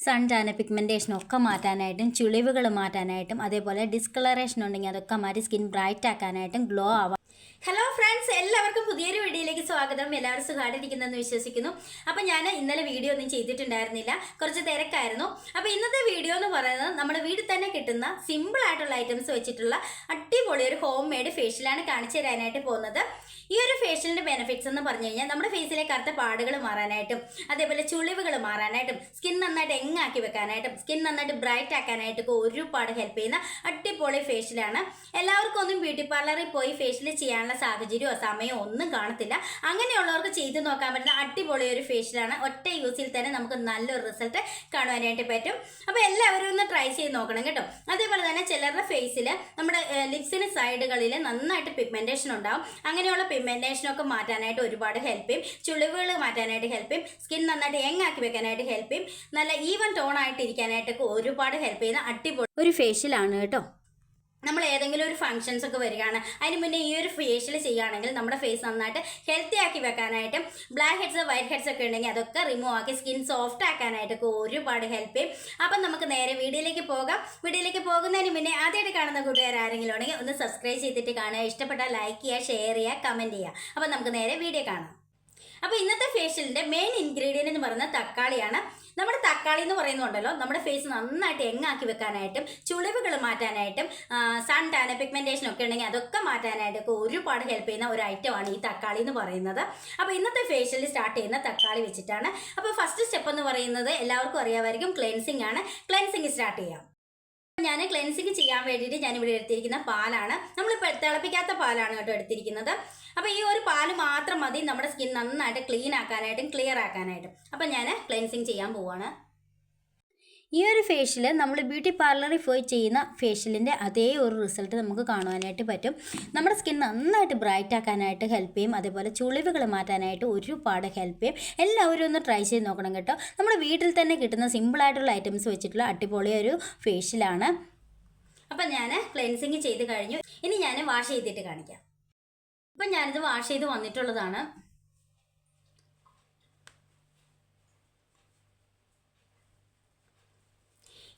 Sun ടാന pigmentation ഒക്കെ മാറ്റാനായിട്ടും ചുളിവുകൾ മാറ്റാനായിട്ടും അതേപോലെ ഡിസ്കളറേഷൻ ഉണ്ടെങ്കിൽ അതൊക്കെ മാറ്റി സ്കിൻ ബ്രൈറ്റ് ആക്കാനായിട്ടും ഗ്ലോ ആവാം. ഹലോ ഫ്രണ്ട്സ് എല്ലാവർക്കും പുതിയൊരു വീഡിയോയിലേക്ക് സ്വാഗതം. എല്ലാവരും സുഖമായിട്ടിരിക്കുന്നെന്ന് വിശ്വസിക്കുന്നു. അപ്പം ഞാൻ ഇന്നലെ വീഡിയോ ഒന്നും ചെയ്തിട്ടുണ്ടായിരുന്നില്ല. കുറച്ച് തിരക്കായിരുന്നു. അപ്പോൾ ഇന്നത്തെ വീഡിയോ എന്ന് പറയുന്നത് നമ്മുടെ വീട്ടിൽ തന്നെ കിട്ടുന്ന സിമ്പിൾ ആയിട്ടുള്ള ഐറ്റംസ് വെച്ചിട്ടുള്ള അടിപൊളി ഒരു ഹോം മെയ്ഡ് ഫേഷ്യലാണ് കാണിച്ചു തരാനായിട്ട് പോകുന്നത്. ഈ ഒരു ഫേഷ്യലിന്റെ ബെനിഫിറ്റ്സ് എന്ന് പറഞ്ഞു കഴിഞ്ഞാൽ നമ്മുടെ ഫേസിലെ കറുത്ത പാടുകൾ മാറാനായിട്ടും അതേപോലെ ചുളിവുകൾ മാറാനായിട്ടും സ്കിൻ നന്നായിട്ട് എങ്ങാക്കി വെക്കാനായിട്ടും സ്കിൻ നന്നായിട്ട് ബ്രൈറ്റ് ആക്കാനായിട്ട് ഒക്കെ ഒരുപാട് ഹെൽപ്പ് ചെയ്യുന്ന അടിപൊളി ഫേഷ്യലാണ് എല്ലാവർക്കും ഒന്നും ബ്യൂട്ടി പാർലറിൽ പോയി ഫേഷ്യൽ ചെയ്യാനുള്ള സാഹചര്യമോ സമയമോ ഒന്നും കാണത്തില്ല. അങ്ങനെയുള്ളവർക്ക് ചെയ്ത് നോക്കാൻ പറ്റുന്ന അടിപൊളി ഒരു ഫേഷ്യലാണ്. ഒറ്റ യൂസിൽ തന്നെ നമുക്ക് നല്ലൊരു റിസൾട്ട് കാണുവാനായിട്ട് പറ്റും. അപ്പോൾ എല്ലാവരും ഒന്ന് ട്രൈ ചെയ്ത് നോക്കണം കേട്ടോ. അതേപോലെ തന്നെ ചിലരുടെ ഫേസിൽ നമ്മുടെ ലിപ്സിന് സൈഡുകളിൽ നന്നായിട്ട് പിഗ്മെന്റേഷൻ ഉണ്ടാവും. അങ്ങനെയുള്ള പിഗ്മെന്റേഷനൊക്കെ മാറ്റാനായിട്ട് ഒരുപാട് ഹെൽപ്പ് ചെയ്യും. ചുളിവുകൾ മാറ്റാനായിട്ട് ഹെൽപ്പ് ചെയ്യും. സ്കിൻ നന്നായിട്ട് യങ് ആക്കി വെക്കാനായിട്ട് ഹെൽപ്പ് ചെയ്യും. നല്ല ഈവൻ ടോൺ ആയിട്ട് ഇരിക്കാനായിട്ടൊക്കെ ഒരുപാട് ഹെൽപ്പ് ചെയ്യുന്ന അടിപൊളി ഒരു ഫേഷ്യലാണ് കേട്ടോ. നമ്മൾ ഏതെങ്കിലും ഒരു ഫംഗ്ഷൻസ് ഒക്കെ വരികയാണ് അതിന് മുന്നേ ഈ ഒരു ഫേഷ്യൽ ചെയ്യുകയാണെങ്കിൽ നമ്മുടെ ഫേസ് നന്നായിട്ട് ഹെൽത്തി ആക്കി വെക്കാനായിട്ട് ബ്ലാക്ക് ഹെഡ്സ് വൈറ്റ് ഹെഡ്സ് ഒക്കെ ഉണ്ടെങ്കിൽ അതൊക്കെ റിമൂവ് ആക്കി സ്കിൻ സോഫ്റ്റ് ആക്കാനായിട്ടൊക്കെ ഒരുപാട് ഹെൽപ്പ് ചെയ്യും. അപ്പം നമുക്ക് നേരെ വീഡിയോയിലേക്ക് പോകാം. വീഡിയോയിലേക്ക് പോകുന്നതിന് മുന്നേ ആദ്യമായിട്ട് കാണുന്ന കൂട്ടുകാർ ആരെങ്കിലും ഉണ്ടെങ്കിൽ ഒന്ന് സബ്സ്ക്രൈബ് ചെയ്തിട്ട് കാണുക. ഇഷ്ടപ്പെട്ടാൽ ലൈക്ക് ചെയ്യുക ഷെയർ ചെയ്യുക കമന്റ് ചെയ്യുക. അപ്പം നമുക്ക് നേരെ വീഡിയോ കാണാം. അപ്പോൾ ഇന്നത്തെ ഫേഷ്യലിന്റെ മെയിൻ ഇൻഗ്രീഡിയന്റ് എന്ന് പറയുന്നത് തക്കാളിയാണ്. നമ്മുടെ തക്കാളി എന്ന് പറയുന്നുണ്ടല്ലോ നമ്മുടെ ഫേസ് നന്നായിട്ട് എങ്ങാക്കി വെക്കാനായിട്ടും ചുളിവുകൾ മാറ്റാനായിട്ടും സൺ ടാന പിഗ്മെന്റേഷൻ ഒക്കെ ഉണ്ടെങ്കിൽ അതൊക്കെ മാറ്റാനായിട്ടൊക്കെ ഒരുപാട് ഹെൽപ്പ് ചെയ്യുന്ന ഒരു ഐറ്റമാണ് ഈ തക്കാളി എന്ന് പറയുന്നത്. അപ്പോൾ ഇന്നത്തെ ഫേഷ്യൽ സ്റ്റാർട്ട് ചെയ്യുന്ന തക്കാളി വെച്ചിട്ടാണ്. അപ്പോൾ ഫസ്റ്റ് സ്റ്റെപ്പ് എന്ന് പറയുന്നത് എല്ലാവർക്കും അറിയാമായിരിക്കും ക്ലെൻസിങ് ആണ്. ക്ലെൻസിങ് സ്റ്റാർട്ട് ചെയ്യാം. ഞാൻ ക്ലെൻസിങ് ചെയ്യാൻ വേണ്ടിയിട്ട് ഞാൻ ഇവിടെ എടുത്തിരിക്കുന്ന പാലാണ്. നമ്മളിപ്പോൾ തിളപ്പിക്കാത്ത പാലാണ് കേട്ടോ എടുത്തിരിക്കുന്നത്. അപ്പോൾ ഈ ഒരു പാൽ മാത്രം മതി നമ്മുടെ സ്കിൻ നന്നായിട്ട് ക്ലീൻ ആക്കാനായിട്ടും ക്ലിയർ ആക്കാനായിട്ടും. അപ്പം ഞാൻ ക്ലെൻസിങ് ചെയ്യാൻ പോവാണ്. ഈ ഒരു ഫേഷ്യൽ നമ്മൾ ബ്യൂട്ടി പാർലറിൽ പോയി ചെയ്യുന്ന ഫേഷ്യലിന്റെ അതേ ഒരു റിസൾട്ട് നമുക്ക് കാണുവാനായിട്ട് പറ്റും. നമ്മുടെ സ്കിൻ നന്നായിട്ട് ബ്രൈറ്റ് ആക്കാനായിട്ട് ഹെൽപ്പ് ചെയ്യും. അതേപോലെ ചുളിവുകൾ മാറ്റാനായിട്ട് ഒരുപാട് ഹെൽപ്പ് ചെയ്യും. എല്ലാവരും ഒന്ന് ട്രൈ ചെയ്ത് നോക്കണം കേട്ടോ. നമ്മുടെ വീട്ടിൽ തന്നെ കിട്ടുന്ന സിമ്പിളായിട്ടുള്ള ഐറ്റംസ് വെച്ചിട്ടുള്ള അടിപൊളി ഒരു ഫേഷ്യലാണ് അപ്പം ഞാൻ ക്ലെൻസിങ് ചെയ്ത് കഴിഞ്ഞു. ഇനി ഞാൻ വാഷ് ചെയ്തിട്ട് കാണിക്കാം. അപ്പം ഞാനിത് വാഷ് ചെയ്ത് വന്നിട്ടുള്ളതാണ്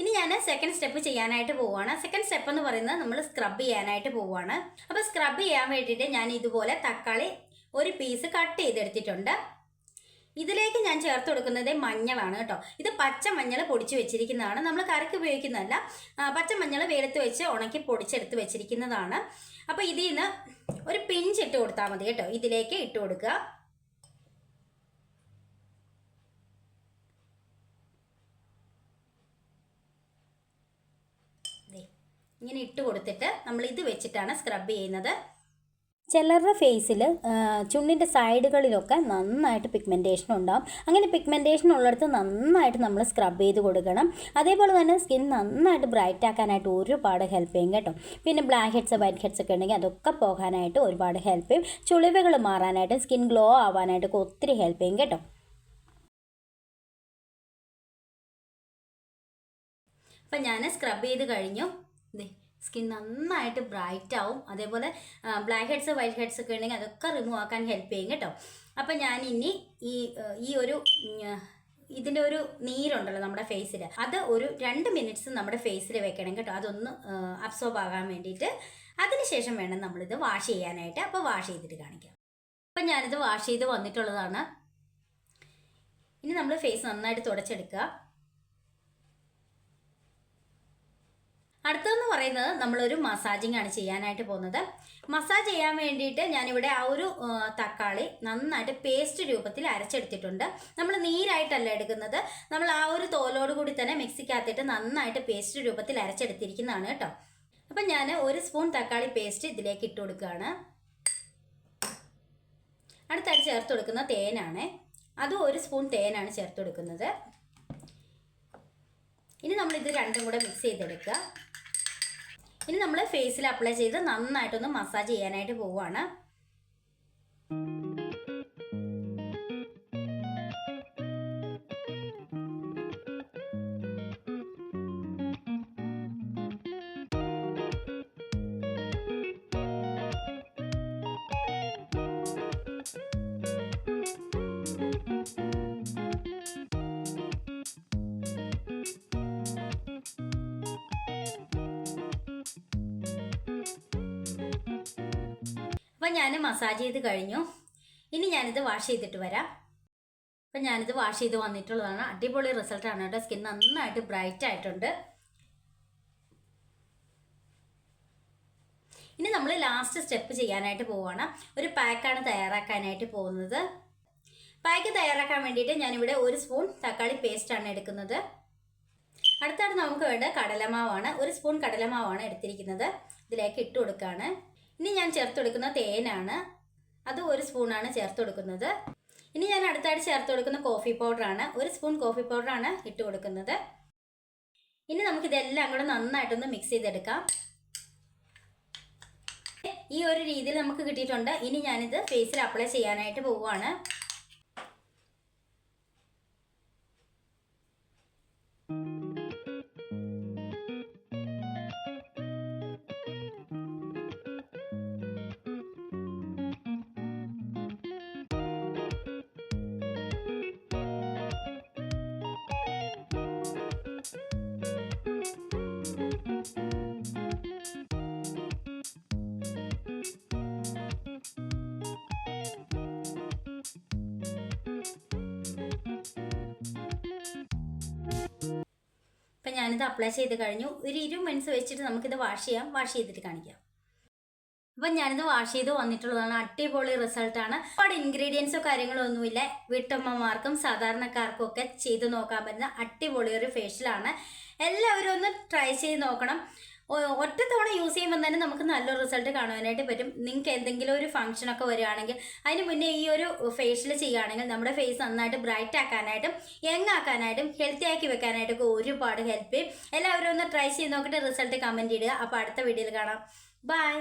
ഇനി ഞാൻ സെക്കൻഡ് സ്റ്റെപ്പ് ചെയ്യാനായിട്ട് പോവുകയാണ്. സെക്കൻഡ് സ്റ്റെപ്പ് എന്ന് പറയുന്നത് നമ്മൾ സ്ക്രബ് ചെയ്യാനായിട്ട് പോവുകയാണ്. അപ്പോൾ സ്ക്രബ് ചെയ്യാൻ വേണ്ടിയിട്ട് ഞാൻ ഇതുപോലെ തക്കാളി ഒരു പീസ് കട്ട് ചെയ്തെടുത്തിട്ടുണ്ട്. ഇതിലേക്ക് ഞാൻ ചേർത്ത് കൊടുക്കുന്നത് മഞ്ഞളാണ് കേട്ടോ. ഇത് പച്ച മഞ്ഞൾ പൊടിച്ച് വെച്ചിരിക്കുന്നതാണ്. നമ്മൾ കറിക്ക് ഉപയോഗിക്കുന്നതല്ല പച്ച മഞ്ഞൾ വെയിലത്ത് വെച്ച് ഉണക്കി പൊടിച്ചെടുത്ത് വെച്ചിരിക്കുന്നതാണ്. അപ്പോൾ ഇതിൽ നിന്ന് ഒരു പിഞ്ച് ഇട്ട് കൊടുത്താൽ മതി കേട്ടോ. ഇതിലേക്ക് ഇട്ട് കൊടുക്കുക. ഇങ്ങനെ ഇട്ട് കൊടുത്തിട്ട് നമ്മൾ ഇത് വെച്ചിട്ടാണ് സ്ക്രബ് ചെയ്യുന്നത്. ചിലരുടെ ഫേസിൽ ചുണ്ടിന്റെ സൈഡുകളിലൊക്കെ നന്നായിട്ട് പിഗ്മെന്റേഷൻ ഉണ്ടാവും. അങ്ങനെ പിഗ്മെന്റേഷൻ ഉള്ളിടത്ത് നന്നായിട്ട് നമ്മൾ സ്ക്രബ് ചെയ്ത് കൊടുക്കണം. അതേപോലെ തന്നെ സ്കിൻ നന്നായിട്ട് ബ്രൈറ്റ് ആക്കാനായിട്ട് ഒരുപാട് ഹെൽപ്പ് ചെയ്യും കേട്ടോ. പിന്നെ ബ്ലാക്ക് ഹെഡ്സ് വൈറ്റ് ഹെഡ്സ് ഒക്കെ ഉണ്ടെങ്കിൽ അതൊക്കെ പോകാനായിട്ട് ഒരുപാട് ഹെൽപ്പ് ചെയ്യും. ചുളിവുകൾ മാറാനായിട്ട് സ്കിൻ ഗ്ലോ ആവാനായിട്ടൊക്കെ ഒത്തിരി ഹെൽപ്പ് ചെയ്യും കേട്ടോ. അപ്പം ഞാൻ സ്ക്രബ് ചെയ്ത് കഴിഞ്ഞു. ഇതേ സ്കിൻ നന്നായിട്ട് ബ്രൈറ്റ് ആവും. അതേപോലെ ബ്ലാക്ക് ഹെഡ്സ് വൈറ്റ് ഹെഡ്സ് ഒക്കെ ഉണ്ടെങ്കിൽ അതൊക്കെ റിമൂവ് ആക്കാൻ ഹെൽപ്പ് ചെയ്യും കേട്ടോ. അപ്പം ഞാൻ ഇനി ഈ ഈ ഒരു ഇതിന്റെ ഒരു നീരുണ്ടല്ലോ നമ്മുടെ ഫേസിൽ അത് ഒരു രണ്ട് മിനിറ്റ്സ് നമ്മുടെ ഫേസിൽ വെക്കണം കേട്ടോ. അതൊന്ന് അബ്സോർബ് ആകാൻ വേണ്ടിയിട്ട്. അതിനുശേഷം വേണം നമ്മളിത് വാഷ് ചെയ്യാനായിട്ട്. അപ്പോൾ വാഷ് ചെയ്തിട്ട് കാണിക്കാം. അപ്പം ഞാനിത് വാഷ് ചെയ്ത് വന്നിട്ടുള്ളതാണ്. ഇനി നമ്മൾ ഫേസ് നന്നായിട്ട് തുടച്ചെടുക്കുക. അടുത്തതെന്ന് പറയുന്നത് നമ്മളൊരു മസാജിങ് ആണ് ചെയ്യാനായിട്ട് പോകുന്നത്. മസാജ് ചെയ്യാൻ വേണ്ടിയിട്ട് ഞാനിവിടെ ആ ഒരു തക്കാളി നന്നായിട്ട് പേസ്റ്റ് രൂപത്തിൽ അരച്ചെടുത്തിട്ടുണ്ട്. നമ്മൾ നീരായിട്ടല്ല എടുക്കുന്നത്. നമ്മൾ ആ ഒരു തോലോട് കൂടി തന്നെ മിക്സിക്കകത്തിട്ട് നന്നായിട്ട് പേസ്റ്റ് രൂപത്തിൽ അരച്ചെടുത്തിരിക്കുന്നതാണ് കേട്ടോ. അപ്പം ഞാൻ ഒരു സ്പൂൺ തക്കാളി പേസ്റ്റ് ഇതിലേക്ക് ഇട്ട് കൊടുക്കുകയാണ്. അടുത്തായിട്ട് ചേർത്ത് കൊടുക്കുന്ന തേനാണ്. അതും ഒരു സ്പൂൺ തേനാണ് ചേർത്ത് കൊടുക്കുന്നത്. ഇനി നമ്മൾ ഇത് രണ്ടും കൂടെ മിക്സ് ചെയ്തെടുക്കുക. ഇനി നമ്മൾ ഫേസിൽ അപ്ലൈ ചെയ്ത് നന്നായിട്ടൊന്ന് മസാജ് ചെയ്യാനായിട്ട് പോവുകയാണ് അപ്പം ഞാൻ മസാജ് ചെയ്ത് കഴിഞ്ഞു. ഇനി ഞാനിത് വാഷ് ചെയ്തിട്ട് വരാം. അപ്പം ഞാനിത് വാഷ് ചെയ്ത് വന്നിട്ടുള്ളതാണ്. അടിപൊളി റിസൾട്ടാണ് കേട്ടോ. സ്കിൻ നന്നായിട്ട് ബ്രൈറ്റ് ആയിട്ടുണ്ട്. ഇനി നമ്മൾ ലാസ്റ്റ് സ്റ്റെപ്പ് ചെയ്യാനായിട്ട് പോവുകയാണ് ഒരു പാക്കാണ് തയ്യാറാക്കാനായിട്ട് പോകുന്നത്. പാക്ക് തയ്യാറാക്കാൻ വേണ്ടിയിട്ട് ഞാനിവിടെ ഒരു സ്പൂൺ തക്കാളി പേസ്റ്റാണ് എടുക്കുന്നത്. അടുത്താണ് നമുക്ക് വേണ്ട കടലമാവാണ്. ഒരു സ്പൂൺ കടലമാവാണ് എടുത്തിരിക്കുന്നത്. ഇതിലേക്ക് ഇട്ട് കൊടുക്കുകയാണ് ഇനി ഞാൻ ചേർത്ത് കൊടുക്കുന്ന തേനാണ്. അത് ഒരു സ്പൂണാണ് ചേർത്ത് കൊടുക്കുന്നത് ഇനി ഞാൻ അടുത്തായിട്ട് ചേർത്ത് കൊടുക്കുന്ന കോഫി പൗഡറാണ്. ഒരു സ്പൂൺ കോഫി പൗഡറാണ് ഇട്ട് കൊടുക്കുന്നത് ഇനി നമുക്ക് ഇതെല്ലാം കൂടെ നന്നായിട്ടൊന്ന് മിക്സ് ചെയ്തെടുക്കാം. ഈ ഒരു രീതിയിൽ നമുക്ക് കിട്ടിയിട്ടുണ്ട്. ഇനി ഞാനിത് ഫേസിൽ അപ്ലൈ ചെയ്യാനായിട്ട് പോവുകയാണ്. ഞാനിത് അപ്ലൈ ചെയ്ത് കഴിഞ്ഞു. ഒരു ഇരുപത് മിനിറ്റ്സ് വെച്ചിട്ട് നമുക്കിത് വാഷ് ചെയ്യാം. വാഷ് ചെയ്തിട്ട് കാണിക്കാം. അപ്പം ഞാനിത് വാഷ് ചെയ്ത് വന്നിട്ടുള്ളതാണ്. അടിപൊളി റിസൾട്ടാണ് ഒരുപാട് ഇൻഗ്രീഡിയൻസോ കാര്യങ്ങളോ ഒന്നുമില്ല. വീട്ടമ്മമാർക്കും സാധാരണക്കാർക്കും ഒക്കെ ചെയ്ത് നോക്കാൻ പറ്റുന്ന അടിപൊളി ഒരു ഫേഷ്യലാണ് എല്ലാവരും ഒന്ന് ട്രൈ ചെയ്ത് നോക്കണം. ഒറ്റ തവണ യൂസ് ചെയ്യുമ്പോൾ തന്നെ നമുക്ക് നല്ലൊരു റിസൾട്ട് കാണുവാനായിട്ട് പറ്റും. നിങ്ങൾക്ക് എന്തെങ്കിലും ഒരു ഫംഗ്ഷൻ ഒക്കെ വരികയാണെങ്കിൽ അതിന് മുന്നേ ഈ ഒരു ഫേഷ്യൽ ചെയ്യുകയാണെങ്കിൽ നമ്മുടെ ഫേസ് നന്നായിട്ട് ബ്രൈറ്റ് ആക്കാനായിട്ടും യങ് ആക്കാനായിട്ടും ഹെൽത്തി ആക്കി വെക്കാനായിട്ടൊക്കെ ഒരുപാട് ഹെൽപ്പ് ചെയ്യും. എല്ലാവരും ഒന്ന് ട്രൈ ചെയ്ത് നോക്കിയിട്ട് റിസൾട്ട് കമന്റ് ഇടുക. അപ്പോൾ അടുത്ത വീഡിയോയിൽ കാണാം. ബൈ